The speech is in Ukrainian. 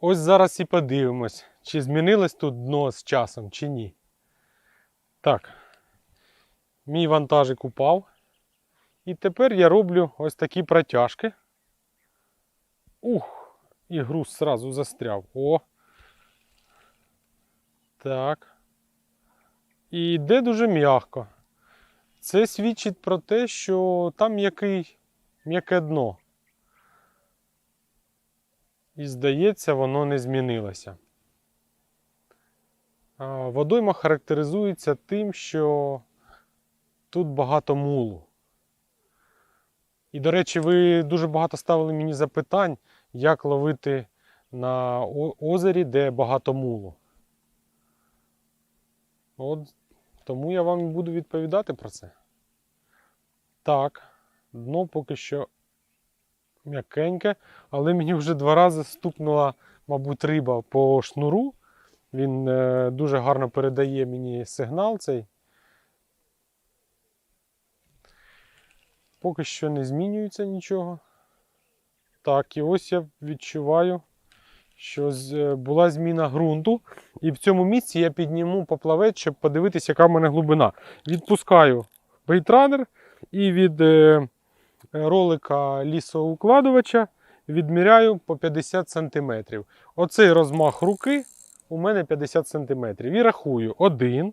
Ось зараз і подивимось, чи змінилось тут дно з часом, чи ні. Так, мій вантажик упав. І тепер я роблю ось такі протяжки. Ух, і груз зразу застряв. О. Так. І йде дуже м'яко. Це свідчить про те, що там м'який, м'яке дно. І здається, воно не змінилося. Водойма характеризується тим, що тут багато мулу. І, до речі, ви дуже багато ставили мені запитань, як ловити на озері, де багато мулу. От тому я вам буду відповідати про це. Так, дно поки що м'якеньке, але мені вже два рази стукнула, мабуть, риба по шнуру. Він е, дуже гарно передає мені сигнал цей. Поки що не змінюється нічого. Так, і ось я відчуваю, що е, була зміна ґрунту. І в цьому місці я підніму поплавець, щоб подивитися, яка в мене глибина. Відпускаю бейтранер і від е, ролика лісоукладувача відміряю по 50 см. Оцей розмах руки у мене 50 см. І рахую 1,